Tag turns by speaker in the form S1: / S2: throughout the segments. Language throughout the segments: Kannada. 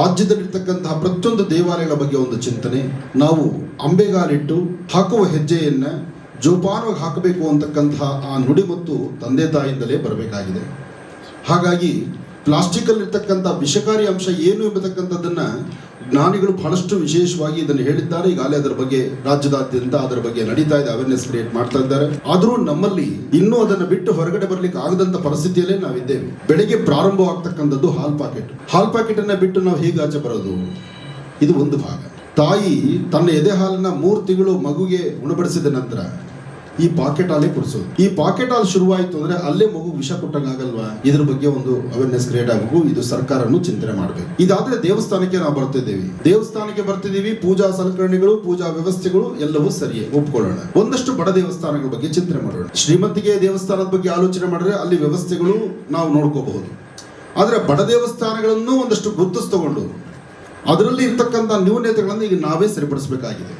S1: ರಾಜ್ಯದಲ್ಲಿರ್ತಕ್ಕಂತಹ ಪ್ರತಿಯೊಂದು ದೇವಾಲಯಗಳ ಬಗ್ಗೆ ಒಂದು ಚಿಂತನೆ. ನಾವು ಅಂಬೆಗಾಲಿಟ್ಟು ಹಾಕುವ ಹೆಜ್ಜೆಯನ್ನ ಜೋಪಾನವಾಗಿ ಹಾಕಬೇಕು ಅಂತಕ್ಕಂತಹ ಆ ನುಡಿ ಮತ್ತು ತಂದೆ ತಾಯಿಂದಲೇ ಬರಬೇಕಾಗಿದೆ. ಹಾಗಾಗಿ ಪ್ಲಾಸ್ಟಿಕ್ಕಲ್ಲಿರ್ತಕ್ಕಂಥ ವಿಷಕಾರಿ ಅಂಶ ಏನು ಎಂಬತಕ್ಕಂಥದ್ದನ್ನ ಜ್ಞಾನಿಗಳು ಬಹಳಷ್ಟು ವಿಶೇಷವಾಗಿ ಇದನ್ನು ಹೇಳಿದ್ದಾರೆ. ಈಗಾಗಲೇ ಅದರ ಬಗ್ಗೆ ರಾಜ್ಯದಾದ್ಯಂತ ಅದರ ಬಗ್ಗೆ ನಡೀತಾ ಇದೆ. ಅವೇರ್ನೆಸ್ ಕ್ರಿಯೇಟ್ ಮಾಡ್ತಾ ಇದ್ದಾರೆ. ಆದರೂ ನಮ್ಮಲ್ಲಿ ಇನ್ನೂ ಅದನ್ನು ಬಿಟ್ಟು ಹೊರಗಡೆ ಬರ್ಲಿಕ್ಕೆ ಆಗದಂತ ಪರಿಸ್ಥಿತಿಯಲ್ಲೇ ನಾವಿದ್ದೇವೆ. ಬೆಳಿಗ್ಗೆ ಪ್ರಾರಂಭವಾಗ್ತಕ್ಕಂಥದ್ದು ಹಾಲ್ ಪಾಕೆಟ್. ಹಾಲ್ ಪಾಕೆಟ್ ಅನ್ನ ಬಿಟ್ಟು ನಾವು ಹೇಗೆ ಆಚೆ ಬರೋದು? ಇದು ಒಂದು ಭಾಗ. ತಾಯಿ ತನ್ನ ಎದೆ ಹಾಲನ್ನ ಮೂರು ತಿಂಗಳು ಮಗುಗೆ ಉಣಬಡಿಸಿದ ನಂತರ ಈ ಪಾಕೆಟ್ ಹಾಲೇ ಕುಡಿಸೋದು. ಈ ಪಾಕೆಟ್ ಹಾಲ್ ಶುರುವಾಯಿತು ಅಂದ್ರೆ ಅಲ್ಲೇ ಮಗು ವಿಷ ಕೊಟ್ಟಂಗಾಗಲ್ವಾ? ಇದ್ರ ಬಗ್ಗೆ ಒಂದು ಅವೇರ್ನೆಸ್ ಕ್ರಿಯೇಟ್ ಆಗಬೇಕು ಇದು ಸರ್ಕಾರನು ಚಿಂತನೆ ಮಾಡಬೇಕು. ಇದಾದ್ರೆ ದೇವಸ್ಥಾನಕ್ಕೆ ನಾವು ಬರ್ತಿದ್ದೀವಿ. ದೇವಸ್ಥಾನಕ್ಕೆ ಬರ್ತಿದ್ದೀವಿ, ಪೂಜಾ ಸಲಕರಣೆಗಳು, ಪೂಜಾ ವ್ಯವಸ್ಥೆಗಳು ಎಲ್ಲವೂ ಸರಿಯೇ, ಒಪ್ಕೊಳ್ಳೋಣ. ಒಂದಷ್ಟು ಬಡ ದೇವಸ್ಥಾನಗಳ ಬಗ್ಗೆ ಚಿಂತನೆ ಮಾಡೋಣ. ಶ್ರೀಮಂತಿಗೆ ದೇವಸ್ಥಾನದ ಬಗ್ಗೆ ಆಲೋಚನೆ ಮಾಡಿದ್ರೆ ಅಲ್ಲಿ ವ್ಯವಸ್ಥೆಗಳು ನಾವು ನೋಡ್ಕೋಬಹುದು. ಆದ್ರೆ ಬಡ ದೇವಸ್ಥಾನಗಳನ್ನು ಒಂದಷ್ಟು ಗುರುತಿಸ್ತಗೊಂಡು ಅದರಲ್ಲಿ ಇರ್ತಕ್ಕಂಥ ನ್ಯೂನತೆಗಳನ್ನು ಈಗ ನಾವೇ ಸರಿಪಡಿಸಬೇಕಾಗಿದೆ.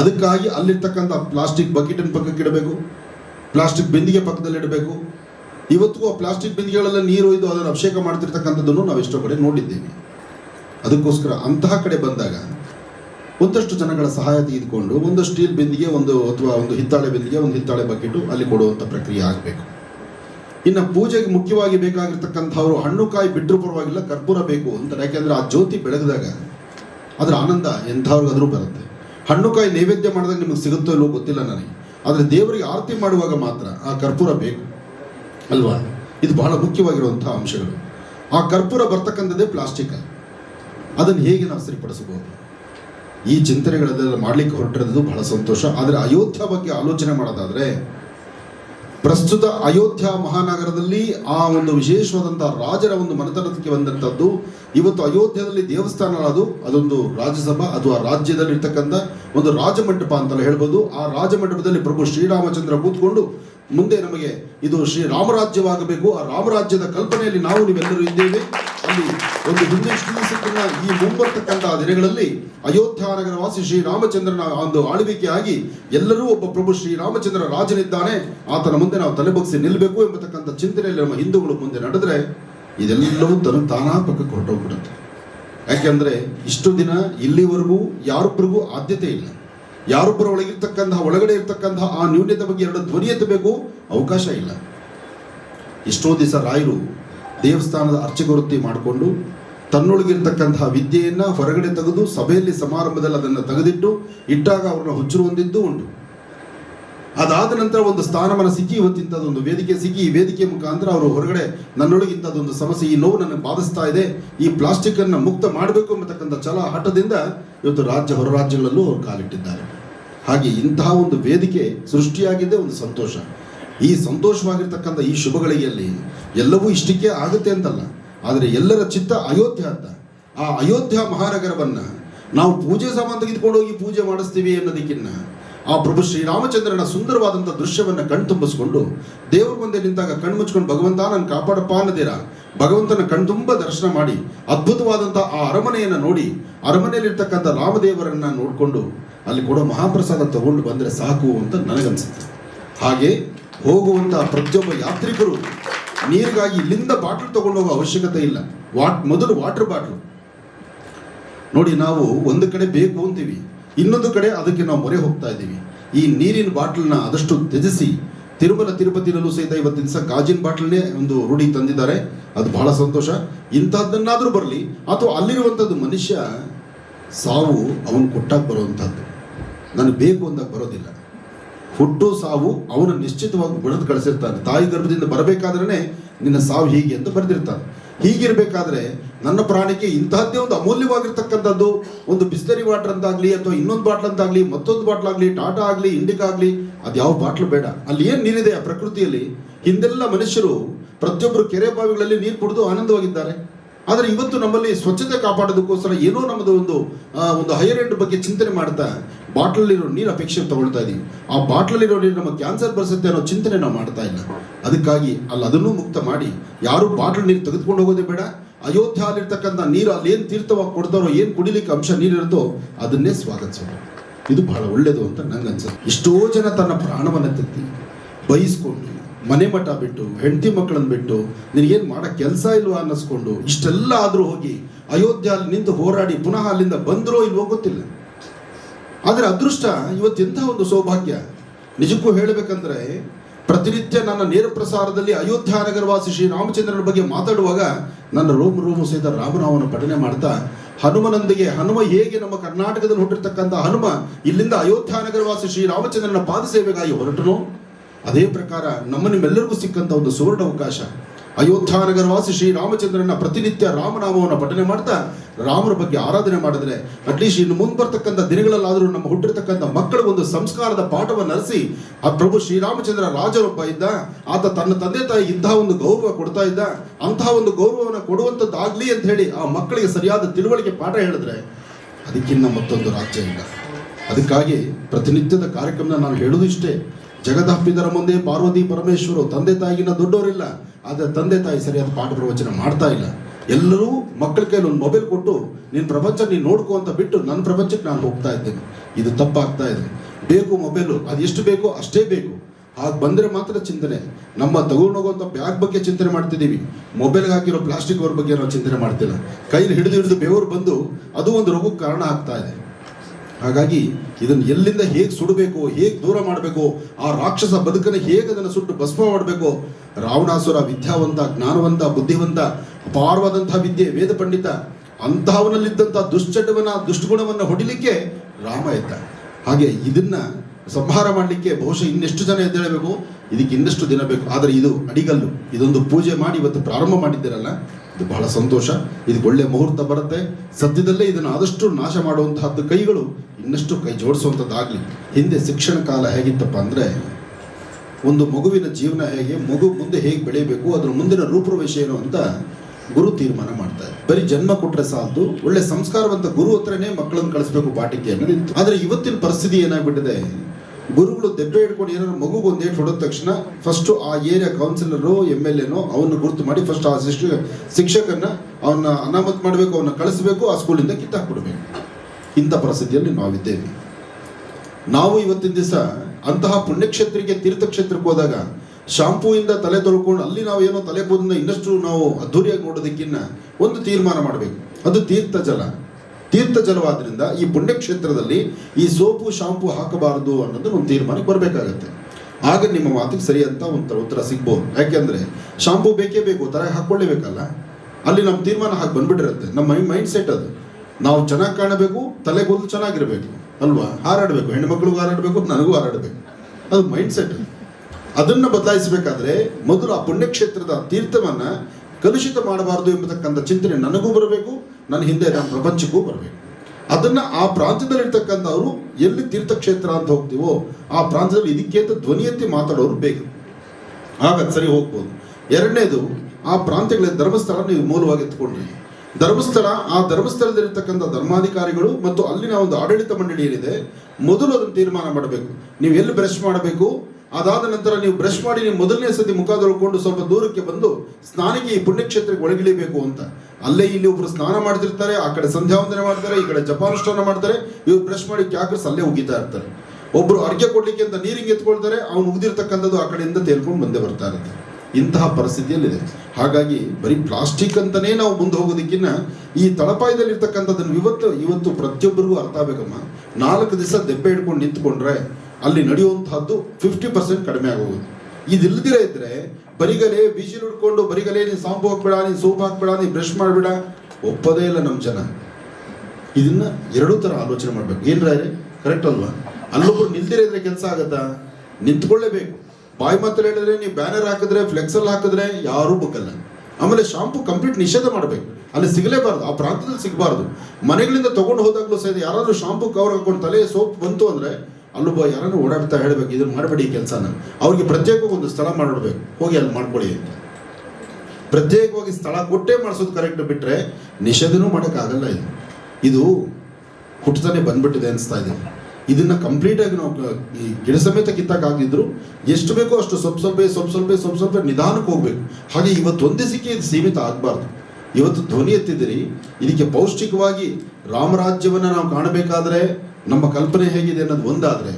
S1: ಅದಕ್ಕಾಗಿ ಅಲ್ಲಿರ್ತಕ್ಕಂಥ ಪ್ಲಾಸ್ಟಿಕ್ ಬಕೆಟನ್ನು ಪಕ್ಕಕ್ಕೆ ಇಡಬೇಕು, ಪ್ಲಾಸ್ಟಿಕ್ ಬಿಂದಿಗೆ ಪಕ್ಕದಲ್ಲಿ ಇಡಬೇಕು. ಇವತ್ತಿಗೂ ಆ ಪ್ಲಾಸ್ಟಿಕ್ ಬಿಂದಿಗೆಗಳೆಲ್ಲ ನೀರು ಒಯ್ದು ಅದನ್ನು ಅಭಿಷೇಕ ಮಾಡ್ತಿರ್ತಕ್ಕಂಥದ್ದನ್ನು ನಾವು ಎಷ್ಟೋ ಕಡೆ ನೋಡಿದ್ದೇವೆ. ಅದಕ್ಕೋಸ್ಕರ ಅಂತಹ ಕಡೆ ಬಂದಾಗ ಒಂದಷ್ಟು ಜನಗಳ ಸಹಾಯ ತೆಗೆದುಕೊಂಡು ಒಂದು ಸ್ಟೀಲ್ ಬಿಂದಿಗೆ, ಒಂದು ಅಥವಾ ಒಂದು ಹಿತ್ತಾಳೆ ಬಿಂದಿಗೆ, ಒಂದು ಹಿತ್ತಾಳೆ ಬಕೆಟು ಅಲ್ಲಿ ಕೊಡುವಂಥ ಪ್ರಕ್ರಿಯೆ ಆಗಬೇಕು. ಇನ್ನು ಪೂಜೆಗೆ ಮುಖ್ಯವಾಗಿ ಬೇಕಾಗಿರ್ತಕ್ಕಂಥವ್ರು ಹಣ್ಣು ಕಾಯಿ ಬಿಟ್ಟರು ಪರವಾಗಿಲ್ಲ, ಕರ್ಪೂರ ಬೇಕು ಅಂತ. ಯಾಕೆಂದ್ರೆ ಆ ಜ್ಯೋತಿ ಬೆಳಗಿದಾಗ ಅದರ ಆನಂದ ಎಂಥವ್ರಿಗಾದರೂ ಬರುತ್ತೆ. ಹಣ್ಣು ಕಾಯಿ ನೈವೇದ್ಯ ಮಾಡಿದಾಗ ನಿಮಗೆ ಸಿಗುತ್ತೋ ಇಲ್ಲವೋ ಗೊತ್ತಿಲ್ಲ ನನಗೆ. ಆದರೆ ದೇವರಿಗೆ ಆರತಿ ಮಾಡುವಾಗ ಮಾತ್ರ ಆ ಕರ್ಪೂರ ಬೇಕು. ಅಲ್ವಾ? ಇದು ಬಹಳ ಮುಖ್ಯವಾಗಿರುವಂಥ ಅಂಶಗಳು. ಆ ಕರ್ಪೂರ ಬರ್ತಕ್ಕಂಥದ್ದೇ ಪ್ಲಾಸ್ಟಿಕ್ ಅದನ್ನು ಹೇಗೆ ನಾವು ಸರಿಪಡಿಸಬಹುದು? ಈ ಚಿಂತನೆಗಳೆಲ್ಲ ಮಾಡ್ಲಿಕ್ಕೆ ಹೊರಟಿರೋದು ಬಹಳ ಸಂತೋಷ. ಆದರೆ ಅಯೋಧ್ಯ ಬಗ್ಗೆ ಆಲೋಚನೆ ಮಾಡೋದಾದ್ರೆ ಪ್ರಸ್ತುತ ಅಯೋಧ್ಯ ಮಹಾನಗರದಲ್ಲಿ ಆ ಒಂದು ವಿಶೇಷವಾದಂತಹ ರಾಜರ ಒಂದು ಮನೆತನಕ್ಕೆ ಬಂದಂಥದ್ದು ಇವತ್ತು ಅಯೋಧ್ಯದಲ್ಲಿ ದೇವಸ್ಥಾನ ಅದು, ಅದೊಂದು ರಾಜ್ಯಸಭಾ, ಅದು ಆ ರಾಜ್ಯದಲ್ಲಿ ಇರ್ತಕ್ಕಂಥ ಒಂದು ರಾಜಮಂಟಪ ಅಂತಲೇ ಹೇಳ್ಬೋದು. ಆ ರಾಜಮಂಟಪದಲ್ಲಿ ಪ್ರಭು ಶ್ರೀರಾಮಚಂದ್ರ ಕೂತ್ಕೊಂಡು ಮುಂದೆ ನಮಗೆ ಇದು ಶ್ರೀ ರಾಮರಾಜ್ಯವಾಗಬೇಕು. ಆ ರಾಮರಾಜ್ಯದ ಕಲ್ಪನೆಯಲ್ಲಿ ನಾವು ನೀವೆಲ್ಲರೂ ಇದ್ದೇವೆ. ಅಲ್ಲಿ ಒಂದು ಹಿಂದಿನ ಈ ಮುಂಬರ್ತಕ್ಕಂತಹ ದಿನಗಳಲ್ಲಿ ಅಯೋಧ್ಯ ನಗರ ವಾಸಿ ಶ್ರೀ ರಾಮಚಂದ್ರನ ಒಂದು ಆಳ್ವಿಕೆಯಾಗಿ ಎಲ್ಲರೂ ಒಬ್ಬ ಪ್ರಭು ಶ್ರೀ ರಾಮಚಂದ್ರ ರಾಜನಿದ್ದಾನೆ. ಆತನ ಮುಂದೆ ನಾವು ತಲೆಬಗ್ಸಿ ನಿಲ್ಲಬೇಕು ಎಂಬತಕ್ಕಂಥ ಚಿಂತನೆಯಲ್ಲಿ ನಮ್ಮ ಹಿಂದೂಗಳು ಮುಂದೆ ನಡೆದ್ರೆ ಇದೆಲ್ಲವೂ ತನ್ನ ತಾನಾ ಪಕ್ಕಕ್ಕೆ ಹೊರಟೋಗ್ಬಿಡುತ್ತೆ. ಯಾಕೆಂದ್ರೆ ಇಷ್ಟು ದಿನ ಇಲ್ಲಿವರೆಗೂ ಯಾರೊಬ್ಬರಿಗೂ ಆದ್ಯತೆ ಇಲ್ಲ. ಯಾರೊಬ್ಬರ ಒಳಗಿರ್ತಕ್ಕಂತಹ, ಒಳಗಡೆ ಇರ್ತಕ್ಕಂತಹ ಆ ನ್ಯೂನ್ಯತೆ ಬಗ್ಗೆ ಎರಡು ಧ್ವನಿ ಎತ್ತಬೇಕು ಅವಕಾಶ ಇಲ್ಲ. ಎಷ್ಟೋ ದಿವಸ ರಾಯರು ದೇವಸ್ಥಾನದ ಅರ್ಚಕವೃತ್ತಿ ಮಾಡಿಕೊಂಡು ತನ್ನೊಳಗಿರ್ತಕ್ಕಂತಹ ವಿದ್ಯೆಯನ್ನ ಹೊರಗಡೆ ತೆಗೆದು ಸಭೆಯಲ್ಲಿ ಸಮಾರಂಭದಲ್ಲಿ ಅದನ್ನು ತೆಗೆದಿಟ್ಟು ಇಟ್ಟಾಗ ಅವ್ರನ್ನ ಹುಚ್ಚರು ಹೊಂದಿದ್ದು ಉಂಟು. ಅದಾದ ನಂತರ ಒಂದು ಸ್ಥಾನಮಾನ ಸಿಕ್ಕಿ ಇವತ್ತಿಂಥದ್ದೊಂದು ವೇದಿಕೆ ಸಿಕ್ಕಿ ಈ ವೇದಿಕೆ ಮುಖಾಂತರ ಅವರು ಹೊರಗಡೆ ನನ್ನೊಳಗೆ ಇಂಥದ್ದೊಂದು ಸಮಸ್ಯೆ, ಈ ನೋವು ನನಗೆ ಬಾಧಿಸ್ತಾ ಇದೆ. ಈ ಪ್ಲಾಸ್ಟಿಕ್ ಅನ್ನ ಮುಕ್ತ ಮಾಡಬೇಕು ಅಂಬತಕ್ಕಂಥ ಛಲ ಹಠದಿಂದ ಇವತ್ತು ರಾಜ್ಯ ಹೊರ ರಾಜ್ಯಗಳಲ್ಲೂ ಅವರು ಕಾಲಿಟ್ಟಿದ್ದಾರೆ. ಹಾಗೆ ಇಂತಹ ಒಂದು ವೇದಿಕೆ ಸೃಷ್ಟಿಯಾಗಿದ್ದೇ ಒಂದು ಸಂತೋಷ. ಈ ಸಂತೋಷವಾಗಿರ್ತಕ್ಕಂಥ ಈ ಶುಭಗಳಿಗೆಯಲ್ಲಿ ಎಲ್ಲವೂ ಇಷ್ಟಕ್ಕೆ ಆಗುತ್ತೆ ಅಂತಲ್ಲ. ಆದರೆ ಎಲ್ಲರ ಚಿತ್ತ ಅಯೋಧ್ಯ ಅಂತ. ಆ ಅಯೋಧ್ಯ ಮಹಾನಗರವನ್ನು ನಾವು ಪೂಜೆ ಸಾಮಾನು ತೆಗೆದುಕೊಂಡು ಹೋಗಿ ಪೂಜೆ ಮಾಡಿಸ್ತೀವಿ ಅನ್ನೋದಕ್ಕಿನ್ನ ಆ ಪ್ರಭು ಶ್ರೀರಾಮಚಂದ್ರನ ಸುಂದರವಾದಂಥ ದೃಶ್ಯವನ್ನ ಕಣ್ತುಂಬಿಸ್ಕೊಂಡು ದೇವರ ಮುಂದೆ ನಿಂತಾಗ ಕಣ್ಮುಚ್ಕೊಂಡು ಭಗವಂತ ನನ್ನ ಕಾಪಾಡಪ್ಪ ಅನ್ನದಿರ ಭಗವಂತನ ಕಣ್ತುಂಬ ದರ್ಶನ ಮಾಡಿ ಅದ್ಭುತವಾದಂಥ ಆ ಅರಮನೆಯನ್ನು ನೋಡಿ ಅರಮನೆಯಲ್ಲಿರ್ತಕ್ಕಂಥ ರಾಮದೇವರನ್ನ ನೋಡಿಕೊಂಡು ಅಲ್ಲಿ ಕೊಡೋ ಮಹಾಪ್ರಸಾದ ತಗೊಂಡು ಬಂದರೆ ಸಾಕು ಅಂತ ನನಗನ್ಸುತ್ತೆ. ಹಾಗೆ ಹೋಗುವಂತಹ ಪ್ರತಿಯೊಬ್ಬ ಯಾತ್ರಿಕರು ನೀರಿಗಾಗಿ ಇಲ್ಲಿಂದ ಬಾಟ್ಲು ತಗೊಂಡು ಹೋಗೋ ಅವಶ್ಯಕತೆ ಇಲ್ಲ. ವಾಟ್, ಮೊದಲು ವಾಟರ್ ಬಾಟ್ಲು. ನೋಡಿ, ನಾವು ಒಂದು ಕಡೆ ಬೇಕು ಅಂತೀವಿ, ಇನ್ನೊಂದು ಕಡೆ ಅದಕ್ಕೆ ನಾವು ಮೊರೆ ಹೋಗ್ತಾ ಇದ್ದೀವಿ. ಈ ನೀರಿನ ಬಾಟ್ಲನ್ನ ಆದಷ್ಟು ತ್ಯಜಿಸಿ, ತಿರುಮಲ ತಿರುಪತಿನಲ್ಲೂ ಸಹಿತ ಇವತ್ತಿನ ದಿವಸ ಗಾಜಿನ ಬಾಟ್ಲನ್ನೇ ಒಂದು ರೂಢಿ ತಂದಿದ್ದಾರೆ. ಅದು ಬಹಳ ಸಂತೋಷ. ಇಂಥದ್ದನ್ನಾದರೂ ಬರಲಿ, ಅಥವಾ ಅಲ್ಲಿರುವಂಥದ್ದು ಮನುಷ್ಯ ಸಾವು ಅವನು ಕೊಟ್ಟಾಗ ಬರುವಂಥದ್ದು. ನನಗೆ ಬೇಕು ಅಂದಾಗ ಬರೋದಿಲ್ಲ. ಹುಟ್ಟು ಸಾವು ಅವನು ನಿಶ್ಚಿತವಾಗಿ ಬರೆದು ಕಳಿಸಿರ್ತಾನೆ. ತಾಯಿ ಗರ್ಭದಿಂದ ಬರಬೇಕಾದ್ರೆ ನಿನ್ನ ಸಾವು ಹೀಗೆ ಅಂತ ಬರೆದಿರ್ತಾನೆ. ಹೀಗಿರ್ಬೇಕಾದ್ರೆ ನನ್ನ ಪ್ರಾಣಕ್ಕೆ ಇಂತಹದ್ದೇ ಒಂದು ಅಮೂಲ್ಯವಾಗಿರ್ತಕ್ಕಂಥದ್ದು, ಒಂದು ಬಿಸ್ಲರಿ ವಾಟರ್ ಅಂತಾಗ್ಲಿ ಅಥವಾ ಇನ್ನೊಂದು ಬಾಟ್ಲ್ ಅಂತಾಗ್ಲಿ, ಮತ್ತೊಂದು ಬಾಟ್ಲ್ ಆಗಲಿ, ಟಾಟಾ ಆಗಲಿ, ಇಂಡಿಕಾ ಆಗಲಿ ಅದು ಯಾವ ಬಾಟ್ಲು ಬೇಡ. ಅಲ್ಲಿ ಏನು ನೀರಿದೆ ಆ ಪ್ರಕೃತಿಯಲ್ಲಿ? ಹಿಂದೆಲ್ಲ ಮನುಷ್ಯರು ಪ್ರತಿಯೊಬ್ಬರು ಕೆರೆ ಬಾವಿಗಳಲ್ಲಿ ನೀರು ಕುಡಿದು ಆನಂದವಾಗಿದ್ದಾರೆ. ಆದರೆ ಇವತ್ತು ನಮ್ಮಲ್ಲಿ ಸ್ವಚ್ಛತೆ ಕಾಪಾಡೋದಕ್ಕೋಸ್ಕರ ಏನೋ ನಮ್ಮದು ಒಂದು ಒಂದು ಹೈಯರ್ ಎಂಡ್ ಬಗ್ಗೆ ಚಿಂತನೆ ಮಾಡ್ತಾ ಬಾಟ್ಲಲ್ಲಿರೋ ನೀರು ಅಪೇಕ್ಷೆ ತಗೊಳ್ತಾ ಇದೀವಿ. ಆ ಬಾಟ್ಲಲ್ಲಿರೋ ನೀರು ನಮ್ಮ ಕ್ಯಾನ್ಸರ್ ಬರೆಸುತ್ತೆ ಅನ್ನೋ ಚಿಂತನೆ ನಾವು ಮಾಡ್ತಾ ಇಲ್ಲ. ಅದಕ್ಕಾಗಿ ಅಲ್ಲಿ ಅದನ್ನು ಮುಕ್ತ ಮಾಡಿ, ಯಾರು ಬಾಟ್ಲ್ ನೀರು ತೆಗೆದುಕೊಂಡು ಹೋಗೋದೇ ಬೇಡ. ಅಯೋಧ್ಯ ಅಲ್ಲಿರ್ತಕ್ಕಂಥ ನೀರು ಅಲ್ಲಿ ಏನು ತೀರ್ಥವಾಗಿ ಕೊಡ್ತಾರೋ, ಏನು ಕುಡಿಲಿಕ್ಕೆ ಅಂಶ ನೀರಿರುತ್ತೋ ಅದನ್ನೇ ಸ್ವಾಗತಿಸೋದು. ಇದು ಬಹಳ ಒಳ್ಳೆಯದು ಅಂತ ನಂಗೆ ಅನ್ಸುತ್ತೆ ಎಷ್ಟೋ ಜನ ತನ್ನ ಪ್ರಾಣವನ್ನು ತೆತ್ತಿ ಬಯಸ್ಕೊಂಡು ಮನೆ ಮಠ ಬಿಟ್ಟು, ಹೆಂಡತಿ ಮಕ್ಕಳನ್ನ ಬಿಟ್ಟು, ನಿನಗೇನು ಮಾಡೋ ಕೆಲಸ ಇಲ್ವಾ ಅನ್ನಿಸ್ಕೊಂಡು ಇಷ್ಟೆಲ್ಲ ಆದರೂ ಹೋಗಿ ಅಯೋಧ್ಯೆ ಅಲ್ಲಿ ನಿಂತು ಹೋರಾಡಿ ಪುನಃ ಅಲ್ಲಿಂದ ಬಂದರೋ ಇಲ್ವೋ ಗೊತ್ತಿಲ್ಲ. ಆದರೆ ಅದೃಷ್ಟ ಇವತ್ತು ಎಂಥ ಒಂದು ಸೌಭಾಗ್ಯ. ನಿಜಕ್ಕೂ ಹೇಳಬೇಕಂದ್ರೆ ಪ್ರತಿನಿತ್ಯ ನನ್ನ ನೇರ ಪ್ರಸಾರದಲ್ಲಿ ಅಯೋಧ್ಯ ನಗರವಾಸಿ ಶ್ರೀ ರಾಮಚಂದ್ರನ ಬಗ್ಗೆ ಮಾತಾಡುವಾಗ ನನ್ನ ರೋಮ ರೋಮ ಸಹಿತ ರಾಮನಾಮನ ಪಠನೆ ಮಾಡ್ತಾ, ಹನುಮನೊಂದಿಗೆ, ಹನುಮ ಹೇಗೆ ನಮ್ಮ ಕರ್ನಾಟಕದಲ್ಲಿ ಹುಟ್ಟಿರ್ತಕ್ಕಂಥ ಹನುಮ ಇಲ್ಲಿಂದ ಅಯೋಧ್ಯ ನಗರವಾಸಿ ಶ್ರೀ ರಾಮಚಂದ್ರನ ಪಾದ ಸೇವೆಗಾಗಿ ಹೊರಟನು? ಅದೇ ಪ್ರಕಾರ ನಮ್ಮ ನಿಮ್ಮೆಲ್ಲರಿಗೂ ಸಿಕ್ಕಂತ ಒಂದು ಸುವರ್ಣ ಅವಕಾಶ. ಅಯೋಧ್ಯ ನಗರವಾಸಿ ಶ್ರೀ ರಾಮಚಂದ್ರನ ಪ್ರತಿನಿತ್ಯ ರಾಮನಾಮವನ್ನು ಪಠನೆ ಮಾಡ್ತಾ ರಾಮರ ಬಗ್ಗೆ ಆರಾಧನೆ ಮಾಡಿದ್ರೆ ಅಟ್ಲೀಸ್ಟ್ ಇನ್ನು ಮುಂದೆ ಬರ್ತಕ್ಕಂಥ ದಿನಗಳಲ್ಲಾದರೂ ನಮ್ಮ ಹುಟ್ಟಿರ್ತಕ್ಕಂಥ ಮಕ್ಕಳ ಒಂದು ಸಂಸ್ಕಾರದ ಪಾಠವನ್ನು ನರೆಸಿ ಆ ಪ್ರಭು ಶ್ರೀರಾಮಚಂದ್ರ ರಾಜರೊಬ್ಬ ಇದ್ದ, ಆತ ತನ್ನ ತಂದೆ ತಾಯಿ ಇಂತಹ ಒಂದು ಗೌರವ ಕೊಡ್ತಾ ಇದ್ದ, ಅಂತಹ ಒಂದು ಗೌರವವನ್ನು ಕೊಡುವಂಥದ್ದಾಗಲಿ ಅಂತ ಹೇಳಿ ಆ ಮಕ್ಕಳಿಗೆ ಸರಿಯಾದ ತಿಳುವಳಿಕೆ ಪಾಠ ಹೇಳಿದ್ರೆ ಅದಕ್ಕಿನ್ನ ಮತ್ತೊಂದು ರಾಜ್ಯ ಇಲ್ಲ. ಅದಕ್ಕಾಗಿ ಪ್ರತಿನಿತ್ಯದ ಕಾರ್ಯಕ್ರಮನ ನಾನು ಹೇಳುವುದು ಇಷ್ಟೇ. ಜಗದಪ್ಪಿದರ ಮುಂದೆ ಪಾರ್ವತಿ ಪರಮೇಶ್ವರು ತಂದೆ ತಾಯಿಗಿನ್ನ ದೊಡ್ಡವರಿಲ್ಲ ಆದರೆ ತಂದೆ ತಾಯಿ ಸರಿಯಾದ ಪಾಠ ಪ್ರವಚನ ಮಾಡ್ತಾ ಇಲ್ಲ. ಎಲ್ಲರೂ ಮಕ್ಕಳ ಕೈಯಲ್ಲಿ ಒಂದು ಮೊಬೈಲ್ ಕೊಟ್ಟು ನಿನ್ನ ಪ್ರಪಂಚ ನೀನು ನೋಡ್ಕೊ ಅಂತ ಬಿಟ್ಟು ನನ್ನ ಪ್ರಪಂಚಕ್ಕೆ ನಾನು ಹೋಗ್ತಾ ಇದ್ದೇನೆ. ಇದು ತಪ್ಪಾಗ್ತಾ ಇದೆ. ಬೇಕು ಮೊಬೈಲು, ಅದು ಎಷ್ಟು ಬೇಕೋ ಅಷ್ಟೇ ಬೇಕು. ಹಾಗೆ ಬಂದರೆ ಮಾತ್ರ ಚಿಂತನೆ. ನಮ್ಮ ತಗೊಂಡೋಗುವಂಥ ಬ್ಯಾಗ್ ಬಗ್ಗೆ ಚಿಂತನೆ ಮಾಡ್ತಿದ್ದೀವಿ. ಮೊಬೈಲ್ಗೆ ಹಾಕಿರೋ ಪ್ಲಾಸ್ಟಿಕ್ ಅವ್ರ ಬಗ್ಗೆ ನಾವು ಚಿಂತನೆ ಮಾಡ್ತಿಲ್ಲ. ಕೈಲಿ ಹಿಡಿದು ಹಿಡಿದು ಬೆವರು ಬಂದು, ಅದು ಒಂದು ರೋಗಕ್ಕೆ ಕಾರಣ ಆಗ್ತಾ ಇದೆ. ಹಾಗಾಗಿ ಇದನ್ನು ಎಲ್ಲಿಂದ ಹೇಗೆ ಸುಡಬೇಕು, ಹೇಗೆ ದೂರ ಮಾಡಬೇಕು, ಆ ರಾಕ್ಷಸ ಬದುಕನ್ನು ಹೇಗೆ ಅದನ್ನು ಸುಟ್ಟು ಭಸ್ಮ ಮಾಡಬೇಕು? ರಾವಣಾಸುರ ವಿದ್ಯಾವಂತ, ಜ್ಞಾನವಂತ, ಬುದ್ಧಿವಂತ ಅಪಾರವಾದಂತಹ ವಿದ್ಯೆ, ವೇದ ಪಂಡಿತ, ಅಂತಹವನಲ್ಲಿದ್ದಂಥ ದುಶ್ಚಟವನ್ನ, ದುಷ್ಟಗುಣವನ್ನ ಹೊಡಿಲಿಕ್ಕೆ ರಾಮ ಇದ್ದ ಹಾಗೆ ಇದನ್ನ ಸಂಹಾರ ಮಾಡಲಿಕ್ಕೆ ಬಹುಶಃ ಇನ್ನೆಷ್ಟು ಜನ ಎದ್ದೇಳಬೇಕು? ಇದಕ್ಕೆ ಇನ್ನಷ್ಟು ದಿನ ಬೇಕು. ಆದರೆ ಇದು ಅಡಿಗಲ್ಲು. ಇದೊಂದು ಪೂಜೆ ಮಾಡಿ ಇವತ್ತು ಪ್ರಾರಂಭ ಮಾಡಿದ್ದೀರಲ್ಲ. ಇದು ಬಹಳ ಸಂತೋಷ. ಇದು ಒಳ್ಳೆ ಮುಹೂರ್ತ ಬರುತ್ತೆ. ಸದ್ಯದಲ್ಲೇ ಇದನ್ನು ಆದಷ್ಟು ನಾಶ ಮಾಡುವಂತಹದ್ದು ಕೈಗಳು ಇನ್ನಷ್ಟು ಕೈ ಜೋಡಿಸುವಂಥದ್ದಾಗಲಿ ಹಿಂದೆ ಶಿಕ್ಷಣ ಕಾಲ ಹೇಗಿತ್ತಪ್ಪ ಅಂದರೆ, ಒಂದು ಮಗುವಿನ ಜೀವನ ಹೇಗೆ, ಮಗು ಮುಂದೆ ಹೇಗೆ ಬೆಳೆಯಬೇಕು, ಅದರ ಮುಂದಿನ ರೂಪುರೇಷೆ ಏನು ಅಂತ ಗುರು ತೀರ್ಮಾನ ಮಾಡ್ತಾರೆ ಬರೀ ಜನ್ಮ ಕೊಟ್ಟರೆ ಸಾಲದು, ಒಳ್ಳೆ ಸಂಸ್ಕಾರವಂತ ಗುರು ಹತ್ರನೇ ಮಕ್ಕಳನ್ನು ಕಳಿಸ್ಬೇಕು ಪಾಠಕ್ಕೆ ಅನ್ನೋದಿತ್ತು ಆದರೆ ಇವತ್ತಿನ ಪರಿಸ್ಥಿತಿ ಏನಾಗ್ಬಿಟ್ಟಿದೆ? ಗುರುಗಳು ದೆಬ್ಬೆ ಹಿಡ್ಕೊಂಡು ಏನಾದ್ರು ಮಗು ಏಟ್ ಹೊಡೆದ ತಕ್ಷಣ ಫಸ್ಟ್ ಆ ಏರಿಯಾ ಕೌನ್ಸಿಲರು ಎಂ ಎಲ್ ಎನೋ ಅವನ್ನ ಗುರುತು ಮಾಡಿ ಫಸ್ಟ್ ಆ ಶಿಕ್ಷಕ ಶಿಕ್ಷಕನ ಅವನ್ನ ಅನಾಮತ್ ಮಾಡಬೇಕು ಅವನ್ನ ಕಳಿಸ್ಬೇಕು, ಆ ಸ್ಕೂಲಿಂದ ಕಿತ್ತಾಕ್ಬಿಡ್ಬೇಕು ಇಂಥ ಪರಿಸ್ಥಿತಿಯಲ್ಲಿ ನಾವಿದ್ದೇವೆ. ನಾವು ಇವತ್ತಿನ ದಿವಸ ಅಂತಹ ಪುಣ್ಯಕ್ಷೇತ್ರಕ್ಕೆ ತೀರ್ಥಕ್ಷೇತ್ರಕ್ಕೆ ಹೋದಾಗ ಶಾಂಪೂಯಿಂದ ತಲೆ ತೊಳ್ಕೊಂಡು ಅಲ್ಲಿ ನಾವು ಏನೋ ತಲೆ ಬೋದಿಂದ ಇನ್ನಷ್ಟು ನಾವು ಅದ್ಧೂರಿಯಾಗಿ ನೋಡೋದಕ್ಕಿನ್ನ ಒಂದು ತೀರ್ಮಾನ ಮಾಡಬೇಕು. ಅದು ತೀರ್ಥ ಜಲ. ತೀರ್ಥ ಜಲವಾದ್ರಿಂದ ಈ ಪುಣ್ಯಕ್ಷೇತ್ರದಲ್ಲಿ ಈ ಸೋಪು ಶಾಂಪೂ ಹಾಕಬಾರದು ಅನ್ನೋದು ಒಂದು ತೀರ್ಮಾನಕ್ಕೆ ಬರಬೇಕಾಗತ್ತೆ. ಆಗ ನಿಮ್ಮ ಮಾತಿಗೆ ಸರಿ ಅಂತ ಒಂದು ಉತ್ತರ ಸಿಗ್ಬೋದು. ಯಾಕೆಂದ್ರೆ ಶಾಂಪೂ ಬೇಕೇ ಬೇಕು ತರ ಹಾಕೊಳ್ಳೇಬೇಕಲ್ಲ ಅಲ್ಲಿ ನಮ್ಮ ತೀರ್ಮಾನ ಹಾಕಿ ಬಂದ್ಬಿಟ್ಟಿರುತ್ತೆ. ನಮ್ಮ ಮೈಂಡ್ ಸೆಟ್ ಅದು. ನಾವು ಚೆನ್ನಾಗಿ ಕಾಣಬೇಕು ತಲೆ ಚೆನ್ನಾಗಿರಬೇಕು, ಅಲ್ವಾ? ಹಾರಾಡಬೇಕು ಹೆಣ್ಮಕ್ಳಿಗೂ ಹಾರಾಡಬೇಕು, ನನಗೂ ಹಾರಾಡಬೇಕು. ಅದು ಮೈಂಡ್ ಸೆಟ್ ಅದನ್ನು ಬದಲಾಯಿಸಬೇಕಾದ್ರೆ ಮೊದಲು ಆ ಪುಣ್ಯಕ್ಷೇತ್ರದ ತೀರ್ಥವನ್ನು ಕಲುಷಿತ ಮಾಡಬಾರದು ಎಂಬತಕ್ಕಂಥ ಚಿಂತನೆ ನನಗೂ ಬರಬೇಕು ನನ್ನ ಹಿಂದೆ ನಾನು ಪ್ರಪಂಚಕ್ಕೂ ಬರಬೇಕು. ಅದನ್ನ ಆ ಪ್ರಾಂತ್ಯದಲ್ಲಿರ್ತಕ್ಕಂಥವ್ರು ಎಲ್ಲಿ ತೀರ್ಥಕ್ಷೇತ್ರ ಅಂತ ಹೋಗ್ತೀವೋ ಆ ಪ್ರಾಂತ್ಯದಲ್ಲಿ ಇದಕ್ಕೆ ಅಂತ ಧ್ವನಿ ಎತ್ತಿ ಮಾತಾಡೋರು ಬೇಕು ಆಗ ಸರಿ ಹೋಗ್ಬೋದು. ಎರಡನೇದು, ಆ ಪ್ರಾಂತ್ಯಗಳ ಧರ್ಮಸ್ಥಳ ನೀವು ಮೂಲವಾಗಿ ಎತ್ಕೊಂಡ್ರಿ. ಧರ್ಮಸ್ಥಳ, ಆ ಧರ್ಮಸ್ಥಳದಲ್ಲಿರ್ತಕ್ಕಂಥ ಧರ್ಮಾಧಿಕಾರಿಗಳು ಮತ್ತು ಅಲ್ಲಿನ ಒಂದು ಆಡಳಿತ ಮಂಡಳಿ ಏನಿದೆ, ಮೊದಲು ಅದನ್ನು ತೀರ್ಮಾನ ಮಾಡಬೇಕು. ನೀವು ಎಲ್ಲಿ ಬ್ರಷ್ ಮಾಡಬೇಕು? ಅದಾದ ನಂತರ ನೀವು ಬ್ರಷ್ ಮಾಡಿ ನೀವು ಮೊದಲನೇ ಸತಿ ಮುಖ ತೊಳ್ಕೊಂಡು ಸ್ವಲ್ಪ ದೂರಕ್ಕೆ ಬಂದು ಸ್ನಾನಕ್ಕೆ ಈ ಪುಣ್ಯಕ್ಷೇತ್ರಕ್ಕೆ ಒಳಗಿಳಿಬೇಕು ಅಂತ. ಅಲ್ಲೇ ಇಲ್ಲಿ ಒಬ್ರು ಸ್ನಾನ ಮಾಡ್ತಿರ್ತಾರೆ, ಆ ಕಡೆ ಸಂಧ್ಯಾ ವಂದನೆ ಮಾಡ್ತಾರೆ, ಈ ಕಡೆ ಜಪಾನುಷ್ಠಾನ ಮಾಡ್ತಾರೆ, ಇವ್ರು ಬ್ರಷ್ ಮಾಡಿ ಕ್ಯಾಕರ್ಸ್ ಅಲ್ಲೇ ಉಗಿತಾ ಇರ್ತಾರೆ. ಒಬ್ರು ಅರ್ಘ್ಯ ಕೊಡ್ಲಿಕ್ಕೆ ಅಂತ ನೀರಿಗೆ ಎತ್ಕೊಳ್ತಾರೆ, ಅವ್ನು ಉಗಿದಿರ್ತಕ್ಕಂಥದ್ದು ಆ ಕಡೆಯಿಂದ ತೇಲ್ಕೊಂಡು ಬಂದೇ ಬರ್ತಾ ಇರುತ್ತೆ. ಇಂತಹ ಪರಿಸ್ಥಿತಿಯಲ್ಲಿದೆ. ಹಾಗಾಗಿ ಬರೀ ಪ್ಲಾಸ್ಟಿಕ್ ಅಂತಲೇ ನಾವು ಮುಂದೆ ಹೋಗೋದಕ್ಕಿಂತ ಈ ತಳಪಾಯದಲ್ಲಿರ್ತಕ್ಕಂಥದ್ದನ್ನು ಇವತ್ತು ಇವತ್ತು ಪ್ರತಿಯೊಬ್ಬರಿಗೂ ಅರ್ಥ ಆಗಬೇಕಮ್ಮ. ನಾಲ್ಕು ದಿವಸ ದೆಬ್ಬೆ ಹಿಡ್ಕೊಂಡು ನಿಂತ್ಕೊಂಡ್ರೆ ಅಲ್ಲಿ ನಡೆಯುವಂತಹದ್ದು ಫಿಫ್ಟಿ ಪರ್ಸೆಂಟ್ ಕಡಿಮೆ ಆಗೋದು ಇದಿಲ್ಲದಿರ ಇದ್ರೆ ಬರಿಗಲೆ ಬೀಜಿ ಹಿಡ್ಕೊಂಡು ಬರಿಗಲೆ ನೀನು ಸಾಂಪು ಹಾಕ್ಬೇಡ ನೀನು ಸೋಪ್ ಹಾಕ್ಬೇಡ ನೀನು ಬ್ರಷ್ ಮಾಡಬೇಡ, ಒಪ್ಪದೇ ಇಲ್ಲ ನಮ್ಮ ಜನ. ಇದನ್ನ ಎರಡೂ ತರ ಆಲೋಚನೆ ಮಾಡ್ಬೇಕು. ಏನ್ ರಾಯ್ರೆ ಕರೆಕ್ಟ್ ಅಲ್ವಾ? ಅಲ್ಲೊಬ್ರು ನಿಲ್ದಿರ ಇದ್ರೆ ಕೆಲಸ ಆಗತ್ತಾ? ನಿಂತ್ಕೊಳ್ಳೇಬೇಕು ಬಾಯಿ ಮಾತ್ರ ಹೇಳಿದ್ರೆ ನೀವು ಬ್ಯಾನರ್ ಹಾಕಿದ್ರೆ, ಫ್ಲೆಕ್ಸಲ್ಲಿ ಹಾಕಿದ್ರೆ ಯಾರೂ ಬಗ್ಗಲ್ಲ ಆಮೇಲೆ ಶಾಂಪು ಕಂಪ್ಲೀಟ್ ನಿಷೇಧ ಮಾಡಬೇಕು. ಅಲ್ಲಿ ಸಿಗಲೇಬಾರ್ದು, ಆ ಪ್ರಾಂತದಲ್ಲಿ ಸಿಗಬಾರ್ದು. ಮನೆಗಳಿಂದ ತಗೊಂಡು ಹೋದಾಗಲೂ ಸಹಿತ ಯಾರಾದರೂ ಶಾಂಪು ಕವರ್ ಹಾಕೊಂಡು ತಲೆ ಸೋಪ್ ಬಂತು ಅಂದ್ರೆ ಅಲ್ಲೊಬ್ಬ ಯಾರನ್ನು ಓಡಾಡ್ತಾ ಹೇಳಬೇಕು ಇದನ್ನು ಮಾಡಬೇಡಿ ಕೆಲಸನ. ಅವ್ರಿಗೆ ಪ್ರತ್ಯೇಕವಾಗಿ ಒಂದು ಸ್ಥಳ ಮಾಡಿಡ್ಬೇಕು ಹೋಗಿ ಅಲ್ಲಿ ಮಾಡ್ಕೊಳ್ಳಿ ಅಂತ. ಪ್ರತ್ಯೇಕವಾಗಿ ಸ್ಥಳ ಕೊಟ್ಟೇ ಮಾಡಿಸೋದು ಕರೆಕ್ಟ್ ಬಿಟ್ಟರೆ ನಿಷೇಧನೂ ಮಾಡೋಕ್ಕಾಗಲ್ಲ ಇದು. ಇದು ಹುಟ್ಟತಾನೆ ಬಂದ್ಬಿಟ್ಟಿದೆ ಅನಿಸ್ತಾ ಇದೆ. ಇದನ್ನು ಕಂಪ್ಲೀಟಾಗಿ ನಾವು ಈ ಗಿಡ ಸಮೇತ ಕಿತ್ತಕ್ಕಾಗಿದ್ರು ಎಷ್ಟು ಬೇಕೋ ಅಷ್ಟು ಸ್ವಲ್ಪ ಸ್ವಲ್ಪ ಸ್ವಲ್ಪ ಸ್ವಲ್ಪ ಸ್ವಲ್ಪ ಸ್ವಲ್ಪ ನಿಧಾನಕ್ಕೆ ಹೋಗ್ಬೇಕು. ಹಾಗೆ ಇವತ್ತು ಸಿಕ್ಕಿ ಇದು ಸೀಮಿತ ಆಗಬಾರ್ದು. ಇವತ್ತು ಧ್ವನಿ ಎತ್ತಿದ್ದೀರಿ. ಇದಕ್ಕೆ ಪೌಷ್ಟಿಕವಾಗಿ ರಾಮರಾಜ್ಯವನ್ನು ನಾವು ಕಾಣಬೇಕಾದ್ರೆ ನಮ್ಮ ಕಲ್ಪನೆ ಹೇಗಿದೆ ಅನ್ನೋದು ಒಂದಾದ್ರೆ,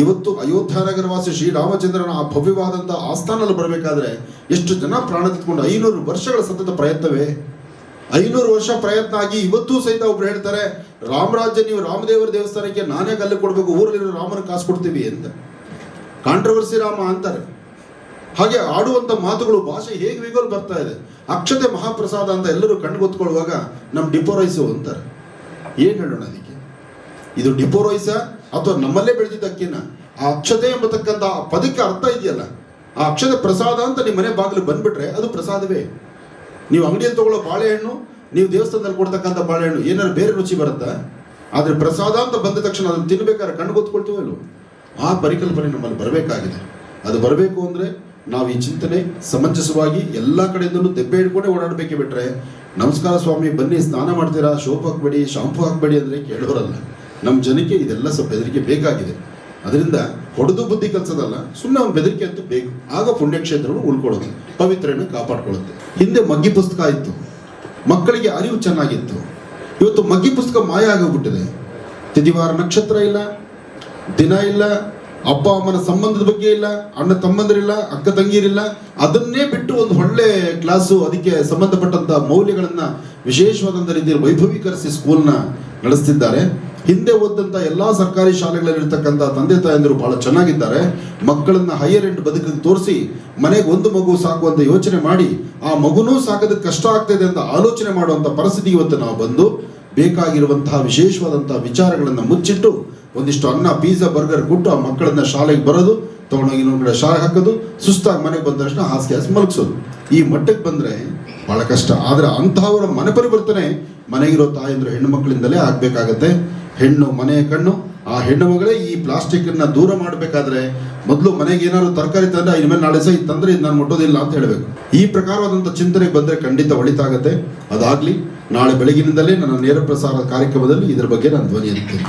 S1: ಇವತ್ತು ಅಯೋಧ್ಯ ನಗರವಾಸಿ ಶ್ರೀರಾಮಚಂದ್ರನ ಆ ಭವ್ಯವಾದಂಥ ಆಸ್ಥಾನದಲ್ಲಿ ಬರಬೇಕಾದ್ರೆ ಎಷ್ಟು ಜನ ಪ್ರಾಣ ತೆಗೆದುಕೊಂಡು ಐನೂರು ವರ್ಷಗಳ ಸತತ ಪ್ರಯತ್ನವೇ? ಐನೂರು ವರ್ಷ ಪ್ರಯತ್ನ ಆಗಿ ಇವತ್ತೂ ಸಹಿತ ಒಬ್ರು ಹೇಳ್ತಾರೆ, ರಾಮರಾಜ್ಯ, ನೀವು ರಾಮದೇವರ ದೇವಸ್ಥಾನಕ್ಕೆ ನಾನೇ ಗಲ್ಲು ಕೊಡಬೇಕು, ಊರಲ್ಲಿರೋ ರಾಮನ ಕಾಸು ಕೊಡ್ತೀವಿ ಅಂತ. ಕಾಂಟ್ರವರ್ಸಿ ರಾಮ ಅಂತಾರೆ. ಹಾಗೆ ಆಡುವಂತ ಮಾತುಗಳು, ಭಾಷೆ ಹೇಗೆ ವೇಗೋಲ್ ಬರ್ತಾ ಇದೆ, ಅಕ್ಷತೆ ಮಹಾಪ್ರಸಾದ ಅಂತ ಎಲ್ಲರೂ ಕಣ್ಗೊತ್ಕೊಳ್ಳುವಾಗ ನಮ್ಮ ಡಿಪೋರೈಸು ಅಂತಾರೆ. ಏನ್ ಹೇಳೋಣ ಇದು ಡಿಪೋರೈಸ ಅಥವಾ ನಮ್ಮಲ್ಲೇ ಬೆಳೆದಿದ್ದ ಅಕ್ಕಿನ ಆ ಅಕ್ಷತೆ ಎಂಬತಕ್ಕಂಥ ಆ ಪದಕ್ಕೆ ಅರ್ಥ ಇದೆಯಲ್ಲ? ಆ ಅಕ್ಷತೆ ಪ್ರಸಾದ ಅಂತ ನಿಮ್ಮ ಮನೆ ಬಾಗಿಲು ಬಂದ್ಬಿಟ್ರೆ ಅದು ಪ್ರಸಾದವೇ. ನೀವು ಅಂಗಡಿಯಲ್ಲಿ ತಗೊಳ್ಳೋ ಬಾಳೆಹಣ್ಣು, ನೀವು ದೇವಸ್ಥಾನದಲ್ಲಿ ಕೊಡ್ತಕ್ಕಂಥ ಬಾಳೆಹಣ್ಣು, ಏನಾದ್ರು ಬೇರೆ ರುಚಿ ಬರುತ್ತಾ? ಆದರೆ ಪ್ರಸಾದ ಅಂತ ಬಂದ ತಕ್ಷಣ ಅದನ್ನು ತಿನ್ಬೇಕಾದ್ರೆ ಕಣ್ಣು ಗೊತ್ಕೊಳ್ತೀವಲ್ಲೋ ಆ ಪರಿಕಲ್ಪನೆ ನಮ್ಮಲ್ಲಿ ಬರಬೇಕಾಗಿದೆ. ಅದು ಬರಬೇಕು ಅಂದ್ರೆ ನಾವು ಈ ಚಿಂತನೆ ಸಮಂಜಸವಾಗಿ ಎಲ್ಲ ಕಡೆಯಿಂದಲೂ ದೆಬ್ಬೆ ಹಿಡ್ಕೊಂಡೇ ಓಡಾಡಬೇಕೆ ಬಿಟ್ರೆ, ನಮಸ್ಕಾರ ಸ್ವಾಮಿ, ಬನ್ನಿ, ಸ್ನಾನ ಮಾಡ್ತೀರಾ, ಸೋಪ್ ಹಾಕ್ಬೇಡಿ, ಶಾಂಪು ಹಾಕಬೇಡಿ ಅಂದ್ರೆ ಕೇಳೋರಲ್ಲ. ನಮ್ಮ ಜನಕ್ಕೆ ಇದೆಲ್ಲ ಸ್ವಲ್ಪ ಬೆದರಿಕೆ ಬೇಕಾಗಿದೆ. ಅದರಿಂದ ಹೊಡೆದು ಬುದ್ಧಿ ಕಲ್ಸೋದಲ್ಲ ಸುಮ್ಮನೆ ಅವ್ನು ಬೆದರಿಕೆ ಅಂತೂ ಬೇಕು. ಆಗ ಪುಣ್ಯಕ್ಷೇತ್ರಗಳು ಉಳ್ಕೊಳ್ಳುತ್ತೆ ಪವಿತ್ರನ ಕಾಪಾಡ್ಕೊಳ್ಳುತ್ತೆ. ಹಿಂದೆ ಮಗ್ಗಿ ಪುಸ್ತಕ ಇತ್ತು. ಮಕ್ಕಳಿಗೆ ಅರಿವು ಚೆನ್ನಾಗಿತ್ತು. ಇವತ್ತು ಮಗ್ಗಿ ಪುಸ್ತಕ ಮಾಯ ಆಗೋಗ್ಬಿಟ್ಟಿದೆ. ತಿಥಿವಾರ ನಕ್ಷತ್ರ ಇಲ್ಲ, ದಿನ ಇಲ್ಲ, ಅಪ್ಪ ಅಮ್ಮನ ಸಂಬಂಧದ ಬಗ್ಗೆ ಇಲ್ಲ, ಅಣ್ಣ ತಮ್ಮಂದಿರಿಲ್ಲ, ಅಕ್ಕ ತಂಗಿಯರಿಲ್ಲ ಅದನ್ನೇ ಬಿಟ್ಟು ಒಂದು ಒಳ್ಳೆ ಕ್ಲಾಸು, ಅದಕ್ಕೆ ಸಂಬಂಧಪಟ್ಟಂತ ಮೌಲ್ಯಗಳನ್ನ ವಿಶೇಷವಾದಂಥ ರೀತಿಯಲ್ಲಿ ವೈಭವೀಕರಿಸಿ ಸ್ಕೂಲ್ನ ನಡೆಸ್ತಿದ್ದಾರೆ. ಹಿಂದೆ ಓದಂತ ಎಲ್ಲಾ ಸರ್ಕಾರಿ ಶಾಲೆಗಳಲ್ಲಿರ್ತಕ್ಕಂಥ ತಂದೆ ತಾಯಂದಿರು ಬಹಳ ಚೆನ್ನಾಗಿದ್ದಾರೆ. ಮಕ್ಕಳನ್ನ ಹೈಯರ್ ಎಂಡ್ ಬದುಕಿಗೆ ತೋರಿಸಿ, ಮನೆಗೆ ಒಂದು ಮಗು ಸಾಕುವಂತ ಯೋಚನೆ ಮಾಡಿ, ಆ ಮಗುನೂ ಸಾಕೋದಕ್ಕೆ ಕಷ್ಟ ಆಗ್ತದೆ ಅಂತ ಆಲೋಚನೆ ಮಾಡುವಂತ ಪರಿಸ್ಥಿತಿ ಇವತ್ತು ನಾವು ಬಂದು, ಬೇಕಾಗಿರುವಂತಹ ವಿಶೇಷವಾದಂತಹ ವಿಚಾರಗಳನ್ನು ಮುಚ್ಚಿಟ್ಟು, ಒಂದಿಷ್ಟು ಅನ್ನ ಪಿಜ್ಜಾ ಬರ್ಗರ್ ಕೊಟ್ಟು ಆ ಮಕ್ಕಳನ್ನ ಶಾಲೆಗೆ ಬರೋದು, ತಗೊಂಡೋಗಿ ಇನ್ನೊಂದ್ ಕಡೆ ಶಾಲೆ ಹಾಕೋದು, ಸುಸ್ತಾಗಿ ಮನೆಗೆ ಬಂದ ತಕ್ಷಣ ಹಾಸಿಗೆ ಹಾಸಿ ಮಲಗಿಸೋದು. ಈ ಮಟ್ಟಕ್ಕೆ ಬಂದ್ರೆ ಬಹಳ ಕಷ್ಟ. ಆದರೆ ಅಂತಹವರ ಮನೆ ಪರಿವರ್ತನೆ ಮನೆಗಿರೋ ತಾಯಂದ್ರು ಹೆಣ್ಣು ಮಕ್ಕಳಿಂದಲೇ ಆಗಬೇಕಾಗತ್ತೆ. ಹೆಣ್ಣು ಮನೆಯ ಕಣ್ಣು, ಆ ಹೆಣ್ಣು ಮಗಳೇ ಈ ಪ್ಲಾಸ್ಟಿಕ್ ಅನ್ನ ದೂರ ಮಾಡಬೇಕಾದ್ರೆ ಮೊದಲು ಮನೆಗೆ ಏನಾದ್ರು ತರಕಾರಿ ತಂದ್ರೆ ಇನ್ಮೇಲೆ ನಾಳೆ ಸಹ ಇದು ಇದು ನಾನು ಮುಟ್ಟೋದಿಲ್ಲ ಅಂತ ಹೇಳಬೇಕು. ಈ ಪ್ರಕಾರವಾದಂಥ ಚಿಂತನೆಗೆ ಬಂದ್ರೆ ಖಂಡಿತ ಒಳಿತಾಗತ್ತೆ. ಅದಾಗ್ಲಿ ನಾಳೆ ಬೆಳಗಿನಿಂದಲೇ ನನ್ನ ನೇರ ಪ್ರಸಾರ ಕಾರ್ಯಕ್ರಮದಲ್ಲಿ ಇದರ ಬಗ್ಗೆ ನಾನು ಧ್ವನಿ ಎತ್ತೇನೆ.